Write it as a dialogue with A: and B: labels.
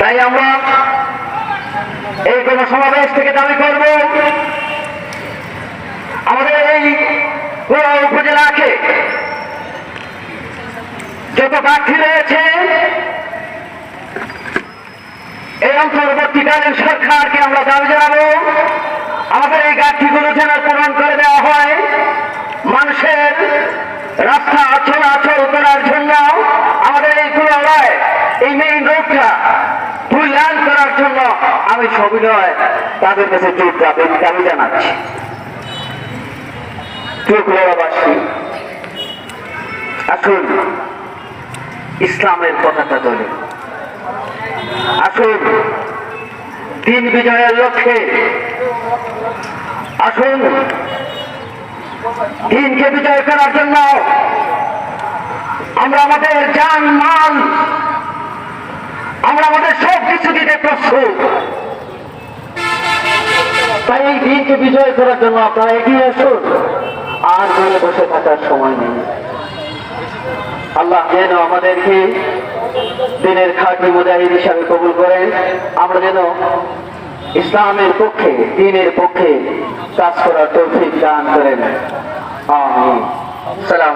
A: তাই আমরা এই কোন সমাবেশ থেকে দাবি করব, আমাদের এই উপজেলাকে যত প্রার্থী রয়েছে এই অন্তর্বর্তীকালীন সরকারকে আমরা দাবি জানাব। আমাদের এই গাঠিগুলো যেন পূরণ করে দেওয়া হয়, মানুষের রাস্তা চলাচল করার জন্য আমাদের এই মেইন মূল্যায়ন করার জন্য আমি সবিনয় তাদের কাছে জোর দাবি জানাচ্ছি। আসুন ইসলামের পতাকা তোলে আসুন দিন বিজয়ের লক্ষ্যে। আসুন দিনকে বিজয় করার জন্য আমরা আমাদের যান আমরা আমাদের সব কিছু প্রস্তুত। তাই এই দিনকে বিজয় করার জন্য আপনারা এগিয়ে আসুন। আর ঘরে বসে থাকার সময় নেই। আল্লাহ যেন আমাদেরকে দিনের খাটি মুজাহিদ হিসাবে কবুল করেন। আমরা যেন ইসলামের পক্ষে, দিনের পক্ষে কাজ করার তৌফিক দান করেন। সালাম